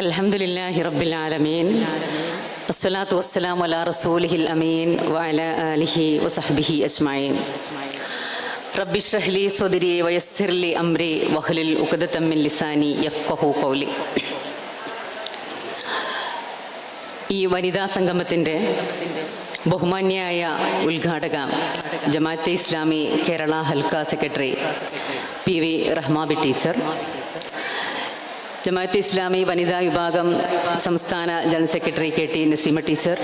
അലഹമുല്ലാഹി റബ്ബിൽ ആലമീൻ. അസ്വലാത്തു വസ്സലാം അലാ റസൂലിഹിൽ അമീൻ വഅല ആലിഹി വസഹ്ബിഹി അസ്മായി റബ്ബി ഷ്റഹ്ലി സ്വദിരി വയസ്സിർലി അംരി വഹ്ലിൽ ഉഖദത്തമ്മിൻ ലിസാനി യഫ്ഖഹു ഖൗലി. ഈ വനിതാ സംഗമത്തിന്റെ ബഹുമാന്യായ ഉദ്ഘാടക Jamaate Islami Kerala Halqa secretary P V Rahmabi teacher Jamaate Islami വനിതാ വിഭാഗം സംസ്ഥാന general secretary K T Naseema teacher.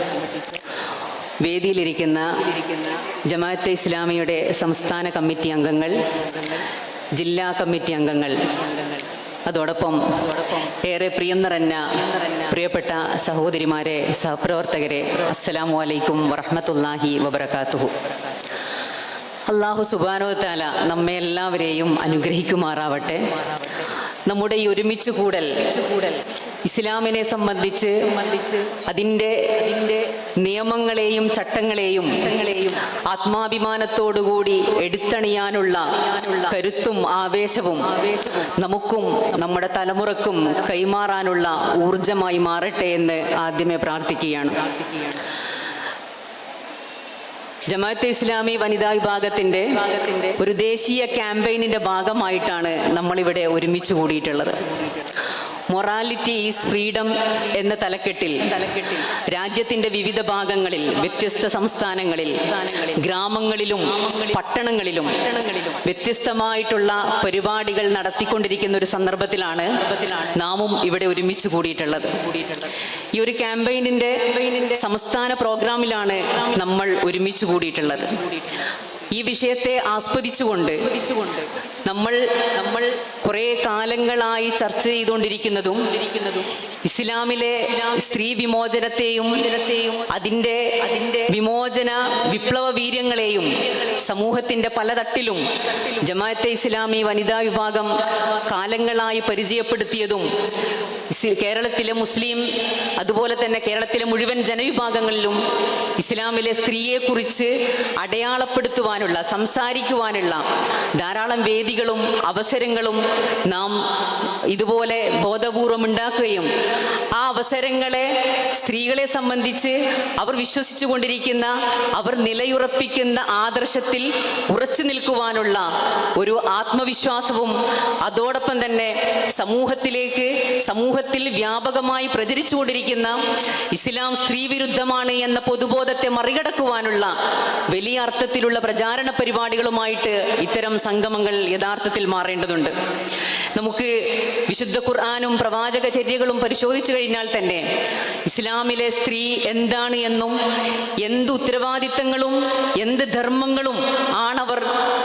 വേദിയിലിരിക്കുന്ന Jamaat-e ഇസ്ലാമിയുടെ സംസ്ഥാന കമ്മിറ്റി അംഗങ്ങൾ ജില്ലാ കമ്മിറ്റി അംഗങ്ങൾ അതോടൊപ്പം ഏറെ പ്രിയം നിറഞ്ഞ പ്രിയപ്പെട്ട സഹോദരിമാരെ സഹപ്രവർത്തകരെ അസ്സലാമു അലൈക്കും വറഹ്മത്തുള്ളാഹി വബറകാതുഹു. അള്ളാഹു സുബാനോ താല നമ്മെ എല്ലാവരെയും അനുഗ്രഹിക്കുമാറാവട്ടെ. നമ്മുടെ ഈ ഒരുമിച്ച് കൂടൽ ഇസ്ലാമിനെ സംബന്ധിച്ച് അതിന്റെ അതിന്റെ നിയമങ്ങളെയും ചട്ടങ്ങളെയും ആത്മാഭിമാനത്തോടുകൂടി എടുത്തണിയാനുള്ള കരുത്തും ആവേശവും നമുക്കും നമ്മുടെ തലമുറക്കും കൈമാറാനുള്ള ഊർജമായി മാറട്ടെ എന്ന് ആദ്യമേ പ്രാർത്ഥിക്കുകയാണ്. ജമാഅത്തെ ഇസ്ലാമി വനിതാ വിഭാഗത്തിന്റെ ഒരു ദേശീയ ക്യാമ്പയിനിന്റെ ഭാഗമായിട്ടാണ് നമ്മളിവിടെ ഒരുമിച്ച് കൂടിയിട്ടുള്ളത്. മൊറാലിറ്റി ഈസ് ഫ്രീഡം എന്ന തലക്കെട്ടിൽ രാജ്യത്തിന്റെ വിവിധ ഭാഗങ്ങളിൽ വ്യത്യസ്ത സംസ്ഥാനങ്ങളിൽ ഗ്രാമങ്ങളിലും പട്ടണങ്ങളിലും വ്യത്യസ്തമായിട്ടുള്ള പരിപാടികൾ നടത്തിക്കൊണ്ടിരിക്കുന്ന ഒരു സന്ദർഭത്തിലാണ് നാമും ഇവിടെ ഒരുമിച്ച് കൂടിയിട്ടുള്ളത്. ഈ ഒരു ക്യാമ്പയിനിന്റെ സംസ്ഥാന പ്രോഗ്രാമിലാണ് നമ്മൾ ഒരുമിച്ച് കൂടിയിട്ടുള്ളത്. ഈ വിഷയത്തെ ആസ്വദിച്ചുകൊണ്ട് നമ്മൾ നമ്മൾ കുറെ കാലങ്ങളായി ചർച്ച ചെയ്തുകൊണ്ടിരിക്കുന്നതും ഇസ്ലാമിലെ സ്ത്രീ വിമോചനത്തെയും അതിന്റെ അതിന്റെ വിമോചന വിപ്ലവ വീര്യങ്ങളെയും സമൂഹത്തിന്റെ പല തട്ടിലും ജമാഅത്തെ ഇസ്ലാമി വനിതാ വിഭാഗം കാലങ്ങളായി പരിചയപ്പെടുത്തിയതും കേരളത്തിലെ മുസ്ലിം അതുപോലെ തന്നെ കേരളത്തിലെ മുഴുവൻ ജനവിഭാഗങ്ങളിലും ഇസ്ലാമിലെ സ്ത്രീയെക്കുറിച്ച് അടയാളപ്പെടുത്തുവാനുള്ള സംസാരിക്കുവാനുള്ള ധാരാളം വേദികളും അവസരങ്ങളും നാം ഇതുപോലെ ബോധപൂർവം ഉണ്ടാക്കുകയും ആ അവസരങ്ങളെ സ്ത്രീകളെ സംബന്ധിച്ച് അവർ വിശ്വസിച്ചു കൊണ്ടിരിക്കുന്ന അവർ നിലയുറപ്പിക്കുന്ന ആദർശത്തിൽ ഉറച്ചു നിൽക്കുവാനുള്ള ഒരു ആത്മവിശ്വാസവും അതോടൊപ്പം തന്നെ സമൂഹത്തിലേക്ക് സമൂഹത്തിൽ വ്യാപകമായി പ്രചരിച്ചുകൊണ്ടിരിക്കുന്ന ഇസ്ലാം സ്ത്രീവിരുദ്ധമാണ് എന്ന പൊതുബോധത്തെ മറികടക്കുവാനുള്ള വലിയ അർത്ഥത്തിലുള്ള പ്രചാരണ പരിപാടികളുമായിട്ട് ഇത്തരം സംഗമങ്ങൾ യഥാർത്ഥത്തിൽ മാറേണ്ടതുണ്ട്. നമുക്ക് വിശുദ്ധ ഖുർആാനും പ്രവാചക ചര്യകളും പരിശോധിച്ചു കഴിഞ്ഞാൽ തന്നെ ഇസ്ലാമിലെ സ്ത്രീ എന്താണ് എന്നും എന്ത് ഉത്തരവാദിത്തങ്ങളും എന്ത് ധർമ്മങ്ങളും ആണവർ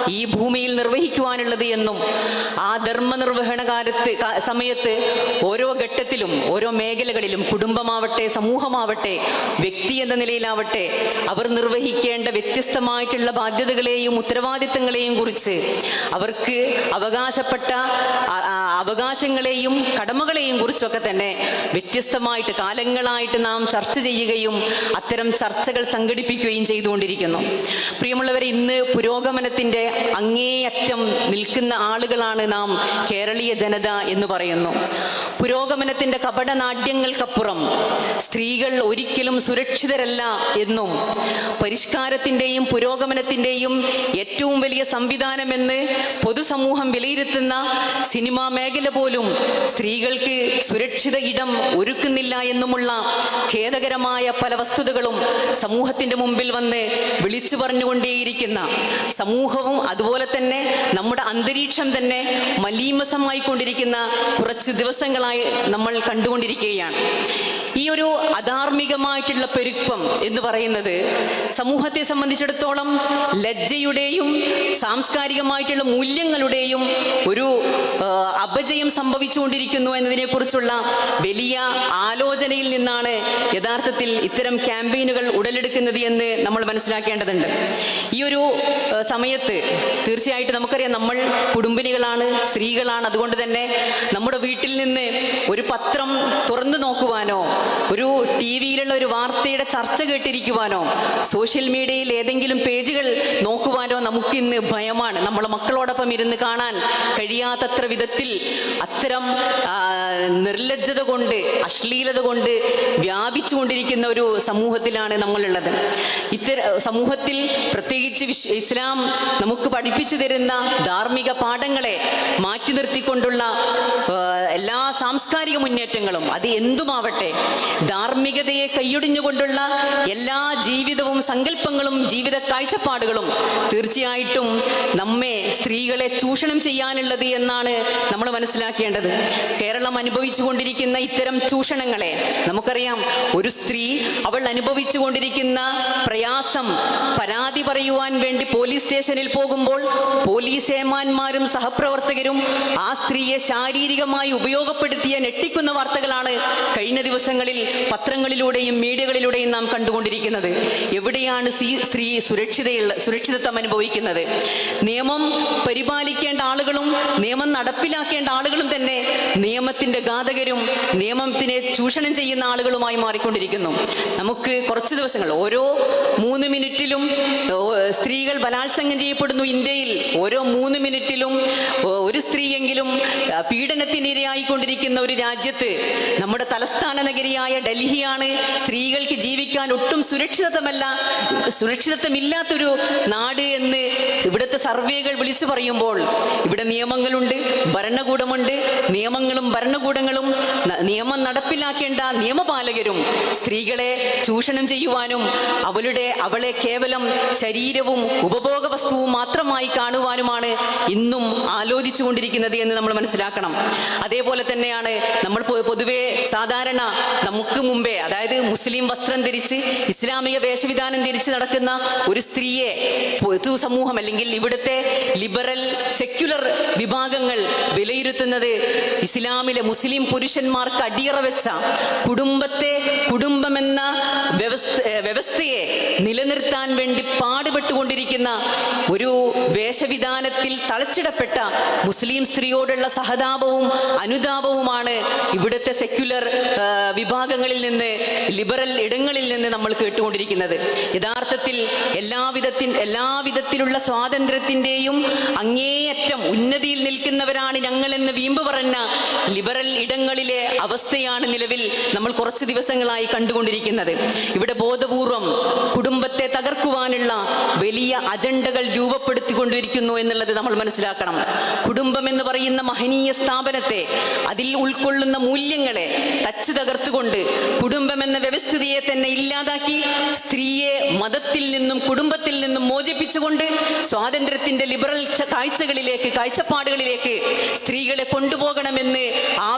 ഈ ഭൂമിയിൽ നിർവഹിക്കുവാനുള്ളത് എന്നും ആ ധർമ്മ നിർവഹണ കാലത്ത് സമയത്ത് ഓരോ ഘട്ടത്തിലും ഓരോ മേഖലകളിലും കുടുംബമാവട്ടെ സമൂഹമാവട്ടെ വ്യക്തി എന്ന നിലയിലാവട്ടെ അവർ നിർവഹിക്കേണ്ട വ്യത്യസ്തമായിട്ടുള്ള ബാധ്യതകളെയും ഉത്തരവാദിത്തങ്ങളെയും കുറിച്ച് അവർക്ക് അവകാശപ്പെട്ട അവകാശങ്ങളെയും കടമകളെയും കുറിച്ചൊക്കെ തന്നെ വ്യത്യസ്തമായിട്ട് കാലങ്ങളായിട്ട് നാം ചർച്ച ചെയ്യുകയും അത്തരം ചർച്ചകൾ സംഘടിപ്പിക്കുകയും ചെയ്തുകൊണ്ടിരിക്കുന്നു. പ്രിയമുള്ളവർ ഇന്ന് പുരോഗമനത്തിന്റെ അങ്ങേയറ്റം നിൽക്കുന്ന ആളുകളാണ് നാം കേരളീയ ജനത എന്ന് പറയുന്നു. പുരോഗമനത്തിന്റെ കപടനാട്യങ്ങൾക്കപ്പുറം സ്ത്രീകൾ ഒരിക്കലും സുരക്ഷിതരല്ല എന്നും പരിഷ്കാരത്തിന്റെയും പുരോഗമനത്തിന്റെയും ഏറ്റവും വലിയ സംവിധാനമെന്ന് പൊതുസമൂഹം വിലയിരുത്തുന്ന സിനിമാ മേഖല പോലും സ്ത്രീകൾക്ക് സുരക്ഷിത ഇടം ഒരുക്കുന്നില്ല എന്നുമുള്ള ഖേദകരമായ പല വസ്തുതകളും സമൂഹത്തിന്റെ മുമ്പിൽ വന്ന് വിളിച്ചു പറഞ്ഞുകൊണ്ടേയിരിക്കുന്ന സമൂഹവും അതുപോലെ തന്നെ നമ്മുടെ അന്തരീക്ഷം തന്നെ മലീമസമായിക്കൊണ്ടിരിക്കുന്ന കുറച്ച് കുറച്ച് ദിവസങ്ങളായി നമ്മൾ കണ്ടുകൊണ്ടിരിക്കുകയാണ്. ഈ ഒരു അധാർമികമായിട്ടുള്ള പെരുപ്പം എന്ന് പറയുന്നത് സമൂഹത്തെ സംബന്ധിച്ചിടത്തോളം ലജ്ജയുടെയും സാംസ്കാരികമായിട്ടുള്ള മൂല്യങ്ങളുടെയും ഒരു അപജയം സംഭവിച്ചുകൊണ്ടിരിക്കുന്നു എന്നതിനെക്കുറിച്ചുള്ള വലിയ ആലോചനയിൽ നിന്നാണ് യഥാർത്ഥത്തിൽ ഇത്തരം ക്യാമ്പയിനുകൾ ഉടലെടുക്കുന്നത് എന്ന് നമ്മൾ മനസ്സിലാക്കേണ്ടതുണ്ട്. ഈ ഒരു സമയത്ത് തീർച്ചയായിട്ടും നമുക്കറിയാം നമ്മൾ കുടുംബിനികളാണ് സ്ത്രീകളാണ്. അതുകൊണ്ട് തന്നെ നമ്മുടെ വീട്ടിൽ നിന്ന് ഒരു പത്രം തുറന്നു നോക്കുവാനോ ഒരു ടി വിയിലുള്ള ഒരു വാർത്തയുടെ ചർച്ച കേട്ടിരിക്കുവാനോ സോഷ്യൽ മീഡിയയിൽ ഏതെങ്കിലും പേജുകൾ നമുക്കിന്ന് ഭയമാണ്. നമ്മളെ മക്കളോടൊപ്പം ഇരുന്ന് കാണാൻ കഴിയാത്തത്ര വിധത്തിൽ അത്തരം നിർലജ്ജത കൊണ്ട് അശ്ലീലത കൊണ്ട് വ്യാപിച്ചുകൊണ്ടിരിക്കുന്ന ഒരു സമൂഹത്തിലാണ് നമ്മളുള്ളത്. ഇത്തര സമൂഹത്തിൽ പ്രത്യേകിച്ച് ഇസ്ലാം നമുക്ക് പഠിപ്പിച്ചു തരുന്ന ധാർമ്മിക പാഠങ്ങളെ മാറ്റി നിർത്തിക്കൊണ്ടുള്ള എല്ലാ സാംസ്കാരിക മുന്നേറ്റങ്ങളും അത് എന്തുമാവട്ടെ ധാർമ്മികതയെ കൈയൊടിഞ്ഞുകൊണ്ടുള്ള എല്ലാ ജീവിതവും സങ്കല്പങ്ങളും ജീവിത കാഴ്ചപ്പാടുകളും തീർച്ചയായിട്ടും നമ്മെ സ്ത്രീകളെ ചൂഷണം ചെയ്യാനുള്ളത് എന്നാണ് നമ്മൾ മനസ്സിലാക്കേണ്ടത്. കേരളം അനുഭവിച്ചു കൊണ്ടിരിക്കുന്ന ഇത്തരം ചൂഷണങ്ങളെ നമുക്കറിയാം. ഒരു സ്ത്രീ അവൾ അനുഭവിച്ചു കൊണ്ടിരിക്കുന്ന പ്രയാസം പരാതി പറയുവാൻ വേണ്ടി പോലീസ് സ്റ്റേഷനിൽ പോകുമ്പോൾ പോലീസ് ഏമാന്മാരും സഹപ്രവർത്തകരും ആ സ്ത്രീയെ ശാരീരികമായി ഉപയോഗപ്പെടുത്തിയ ഞെട്ടിക്കുന്ന വാർത്തകളാണ് കഴിഞ്ഞ ദിവസങ്ങളിൽ പത്രങ്ങളിലൂടെയും മീഡിയകളിലൂടെയും നാം കണ്ടുകൊണ്ടിരിക്കുന്നത്. എവിടെയാണ് സ്ത്രീ സുരക്ഷിതയുള്ള സുരക്ഷിതത്വം അനുഭവിക്കുന്നത്? നിയമം പരിപാലിക്കേണ്ട ആളുകളും നിയമം നടപ്പിലാക്കേണ്ട ആളുകളും തന്നെ നിയമത്തിന്റെ ഘാതകരും നിയമത്തിനെ ചൂഷണം ചെയ്യുന്ന ആളുകളുമായി മാറിക്കൊണ്ടിരിക്കുന്നു. നമുക്ക് കുറച്ച് ദിവസങ്ങൾ ഓരോ മൂന്ന് മിനിറ്റിലും സ്ത്രീകൾ ബലാത്സംഗം ചെയ്യപ്പെടുന്നു ഇന്ത്യയിൽ. ഓരോ മൂന്ന് മിനിറ്റിലും ഒരു സ്ത്രീയെങ്കിലും പീഡനത്തിനിരയായി പീഡനത്തിനിരയായിക്കൊണ്ടിരിക്കുന്ന ഒരു രാജ്യത്ത് നമ്മുടെ തലസ്ഥാന നഗരിയായ ഡൽഹിയാണ് സ്ത്രീകൾക്ക് ജീവിക്കാൻ ഒട്ടും സുരക്ഷിതത്വമല്ല സുരക്ഷിതത്വമില്ലാത്തൊരു നാട് എന്ന് ഇവിടുത്തെ സർവേകൾ വിളിച്ചു പറയുമ്പോൾ ഇവിടെ നിയമങ്ങളുണ്ട് ഭരണകൂടമുണ്ട് നിയമങ്ങളും ഭരണകൂടങ്ങളും നിയമം നടപ്പിലാക്കേണ്ട നിയമപാലകരും സ്ത്രീകളെ ചൂഷണം ചെയ്യുവാനും അവളുടെ അവളെ കേവലം ശരീരവും ഉപഭോഗ വസ്തുവും മാത്രമായി കാണുവാനുമാണ് ഇന്നും ആലോചിച്ചു കൊണ്ടിരിക്കുന്നത് എന്ന് നമ്മൾ മനസ്സിലാക്കണം. അതേപോലെ തന്നെയാണ് നമ്മൾ പൊതുവെ സാധാരണ നമുക്ക് മുമ്പേ അതായത് മുസ്ലിം വസ്ത്രം ധരിച്ച് ഇസ്ലാമിക വേഷവിധാനം ധരിച്ച് നടക്കുന്ന ഒരു സ്ത്രീയെ പൊതു സമൂഹം അല്ലെങ്കിൽ ഇവിടുത്തെ ലിബറൽ സെക്യുലർ വിഭാഗങ്ങൾ വിലയിരുത്തുന്നത് ഇസ്ലാമിലെ മുസ്ലിം പുരുഷന്മാർക്ക് അടിയറ വെച്ച കുടുംബത്തെ കുടുംബമെന്ന വ്യവസ്ഥ വ്യവസ്ഥയെ നിലനിർത്താൻ വേണ്ടി പാടുപെട്ടുകൊണ്ടിരിക്കുന്ന ഒരു വേഷവിധാനത്തിൽ തളച്ചിടപ്പെട്ട മുസ്ലിം സ്ത്രീയോടുള്ള സഹതാപവും അനുതാപവുമാണ് ഇവിടുത്തെ സെക്യുലർ വിഭാഗങ്ങളിൽ നിന്ന് ലിബറൽ ഇടങ്ങളിൽ നിന്ന് നമ്മൾ കേട്ടുകൊണ്ടിരിക്കുന്നത്. യഥാർത്ഥത്തിൽ എല്ലാവിധത്തിൻ എല്ലാവിധത്തിലുള്ള സ്വാതന്ത്ര്യത്തിന്റെയും അങ്ങേയറ്റം ഉന്നതിയിൽ നിൽക്കുന്നവരാണ് ഞങ്ങളെന്ന് വീമ്പ് പറഞ്ഞ ലിബറൽ ഇടങ്ങളിലെ അവസ്ഥയാണ് നിലവിൽ നമ്മൾ കുറച്ച് ദിവസങ്ങളായി കണ്ടുകൊണ്ടിരിക്കുന്നത്. ഇവിടെ ബോധപൂർവം കുടുംബത്തെ തകർക്കുവാനുള്ള വലിയ അജണ്ടകൾ രൂപപ്പെടുത്തിക്കൊണ്ടിരിക്കുന്നു എന്നുള്ളത് നമ്മൾ മനസ്സിലാക്കണം. കുടുംബം എന്ന് പറയുന്ന മഹനീയ സ്ഥാപനത്തെ അതിൽ ഉൾക്കൊള്ളുന്ന മൂല്യങ്ങളെ തച്ചു തകർത്തുകൊണ്ട് കുടുംബം എന്ന വ്യവസ്ഥിതിയെ തന്നെ ഇല്ലാതാക്കി സ്ത്രീയെ മതത്തിൽ നിന്നും കുടുംബത്തിൽ നിന്നും മോചിപ്പിച്ചുകൊണ്ട് സ്വാതന്ത്ര്യത്തിന്റെ ലിബറൽ കാഴ്ചകളിലേക്ക് കാഴ്ചപ്പാടുകളിലേക്ക് സ്ത്രീകളെ കൊണ്ടുപോകണമെന്ന്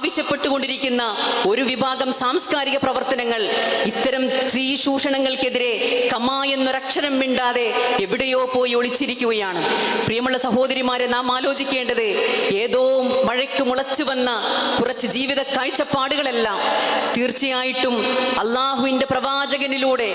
ആവശ്യപ്പെട്ടുകൊണ്ടിരിക്കുന്ന ഒരു വിഭാഗം സാംസ്കാരിക പ്രവർത്തനങ്ങൾ ഇത്തരം സ്ത്രീ ചൂഷണങ്ങൾക്കെതിരെ കമ എന്നൊരക്ഷരം മിണ്ടാതെ എവിടെയോ പോയി ഒളിച്ചിരിക്കുകയാണ്. പ്രിയമുള്ള സഹോദരിമാരെ നാം ആലോചിക്കേണ്ടത് ഏതോ മഴയ്ക്ക് മുളച്ചു വന്ന കുറച്ച് ജീവിത കാഴ്ചപ്പാടുകളെല്ലാം തീർച്ചയായിട്ടും അള്ളാഹുവിന്റെ പ്രവാചകനിലൂടെ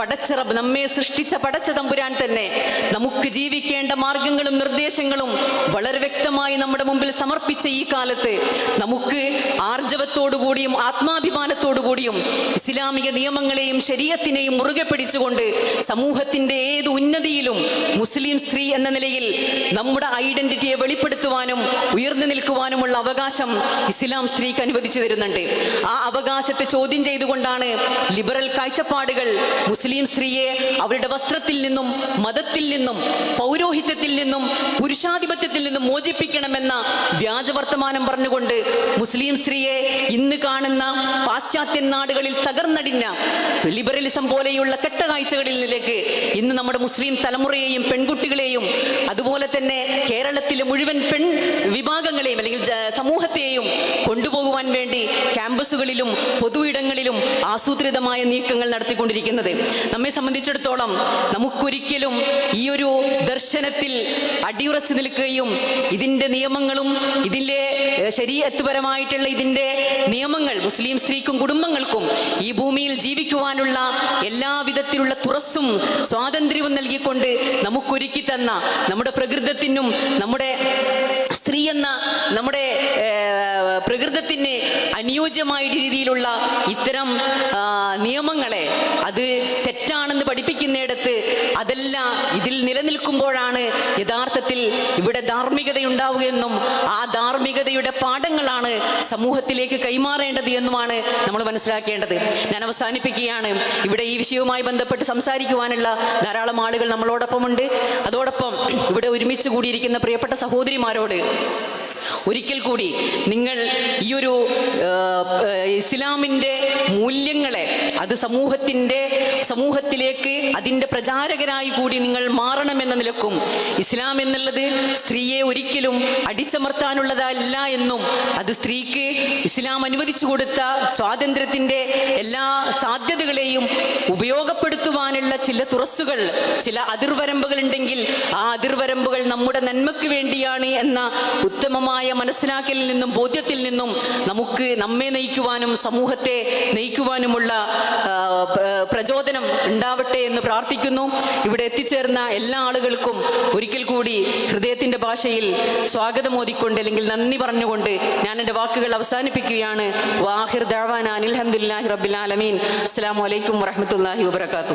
പടച്ചിറബ് നമ്മെ സൃഷ്ടിച്ച പടച്ച തമ്പുരാൻ തന്നെ നമുക്ക് ജീവിക്കേണ്ട മാർഗങ്ങളും നിർദ്ദേശങ്ങളും വളരെ വ്യക്തമായി നമ്മുടെ മുമ്പിൽ സമർപ്പിച്ച ഈ കാലത്ത് നമുക്ക് ആർജവത്തോടുകൂടിയും ആത്മാഭിമാനത്തോടുകൂടിയും ഇസ്ലാമിക നിയമങ്ങളെയും ശരീരത്തിനെയും മുറുകെ പിടിച്ചുകൊണ്ട് സമൂഹത്തിന്റെ ഏത് ഉന്നതിയിലും മുസ്ലിം സ്ത്രീ എന്ന നിലയിൽ നമ്മുടെ ഐഡന്റിറ്റിയെ വെളിപ്പെടുത്തുവാനും ഉയർന്നു നിൽക്കുവാനുമുള്ള അവകാശം ഇസ്ലാം സ്ത്രീക്ക് അനുവദിച്ചു തരുന്നുണ്ട്. ആ അവകാശത്തെ ചോദ്യം ചെയ്തുകൊണ്ടാണ് ലിബറൽ കാഴ്ചപ്പാടുകൾ മുസ്ലിം സ്ത്രീയെ അവരുടെ വസ്ത്രത്തിൽ നിന്നും മതത്തിൽ നിന്നും പൗരോഹിത്യത്തിൽ നിന്നും പുരുഷാധിപത്യത്തിൽ നിന്നും മോചിപ്പിക്കണമെന്ന വ്യാജവർത്തമാനം പറഞ്ഞുകൊണ്ട് മുസ്ലിം സ്ത്രീയെ ഇന്ന് കാണുന്ന പാശ്ചാത്യ നാടുകളിൽ തകർന്നടിഞ്ഞ ലിബറലിസം പോലെയുള്ള കെട്ടകാഴ്ചകളിലേക്ക് ഇന്ന് നമ്മുടെ മുസ്ലിം തലമുറയെയും പെൺകുട്ടികളെയും അതുപോലെ തന്നെ കേരളത്തിലെ മുഴുവൻ പെൺ വിഭാഗങ്ങളെയും അല്ലെങ്കിൽ സമൂഹത്തെയും കൊണ്ടുപോകുവാൻ വേണ്ടി ക്യാമ്പസുകളിലും പൊതു ഇടങ്ങളിലും ആസൂത്രിതമായ നീക്കങ്ങൾ നടത്തിക്കൊണ്ടിരിക്കുന്നത്. നമ്മെ സംബന്ധിച്ചിടത്തോളം നമുക്കൊരിക്കലും ഈ ഒരു ദർശനത്തിൽ അടിയുറച്ചു നിൽക്കുകയും ഇതിന്റെ നിയമങ്ങളും ഇതിലെ ഏഹ്, ശരീഅത്വപരമായിട്ടുള്ള ഇതിന്റെ നിയമങ്ങൾ മുസ്ലിം സ്ത്രീക്കും കുടുംബങ്ങൾക്കും ഈ ഭൂമിയിൽ ജീവിക്കുവാനുള്ള എല്ലാവിധത്തിലുള്ള തുറസ്സും സ്വാതന്ത്ര്യവും നൽകിക്കൊണ്ട് നമുക്കൊരുക്കി തന്ന നമ്മുടെ പ്രകൃതത്തിനും നമ്മുടെ സ്ത്രീ എന്ന നമ്മുടെ പ്രകൃതത്തിന് അനുയോജ്യമായ രീതിയിലുള്ള ഇത്തരം നിയമങ്ങളെ അത് തെറ്റാണെന്ന് പഠിപ്പിക്കുന്നിടത്ത് അതെല്ലാം ഇതിൽ നിലനിൽക്കുമ്പോഴാണ് യഥാർത്ഥത്തിൽ ഇവിടെ ധാർമ്മികതയുണ്ടാവുകയെന്നും ആ ധാർമ്മികതയുടെ പാഠങ്ങളാണ് സമൂഹത്തിലേക്ക് കൈമാറേണ്ടത് എന്നുമാണ് നമ്മൾ മനസ്സിലാക്കേണ്ടത്. ഞാൻ അവസാനിപ്പിക്കുകയാണ്. ഇവിടെ ഈ വിഷയവുമായി ബന്ധപ്പെട്ട് സംസാരിക്കുവാനുള്ള ധാരാളം ആളുകൾ നമ്മളോടൊപ്പമുണ്ട്. അതോടൊപ്പം ഇവിടെ ഒരുമിച്ച് കൂടിയിരിക്കുന്ന പ്രിയപ്പെട്ട സഹോദരിമാരോട് ഒരിക്കൽ കൂടി നിങ്ങൾ ഈ ഒരു ഇസ്ലാമിന്റെ മൂല്യങ്ങളെ അത് സമൂഹത്തിന്റെ സമൂഹത്തിലേക്ക് അതിന്റെ പ്രചാരകരായി കൂടി നിങ്ങൾ മാറണമെന്ന നിലക്കും. ഇസ്ലാം എന്നുള്ളത് സ്ത്രീയെ ഒരിക്കലും അടിച്ചമർത്താനുള്ളതല്ല എന്നും അത് സ്ത്രീക്ക് ഇസ്ലാം അനുവദിച്ചു കൊടുത്ത സ്വാതന്ത്ര്യത്തിന്റെ എല്ലാ സാധ്യതകളെയും ഉപയോഗപ്പെടുത്തുവാനുള്ള ചില തുറസ്സുകൾ ചില അതിർവരമ്പുകൾ ഉണ്ടെങ്കിൽ ആ അതിർവരമ്പുകൾ നമ്മുടെ നന്മയ്ക്ക് വേണ്ടിയാണ് എന്ന ഉത്തമമായ മനസ്സിലാക്കലിൽ നിന്നും ബോധ്യത്തിൽ നിന്നും നമുക്ക് നമ്മെ നയിക്കുവാനും സമൂഹത്തെ നയിക്കുവാനുമുള്ള പ്രചോദനം ഉണ്ടാവട്ടെ എന്ന് പ്രാർത്ഥിക്കുന്നു. ഇവിടെ എത്തിച്ചേർന്ന എല്ലാ ആളുകൾക്കും ഒരിക്കൽ കൂടി ഹൃദയത്തിന്റെ ഭാഷയിൽ സ്വാഗതം ഓതിക്കൊണ്ട് അല്ലെങ്കിൽ നന്ദി പറഞ്ഞുകൊണ്ട് ഞാൻ എന്റെ വാക്കുകൾ അവസാനിപ്പിക്കുകയാണ്. വാഹിർ ദാവാൻ അനിൽഹമുല്ലാഹി റബ്ബിൽ ആലമീൻ. അസ്സാം വലൈക്കും വറഹമത്തല്ലാഹി വബർക്കാത്തു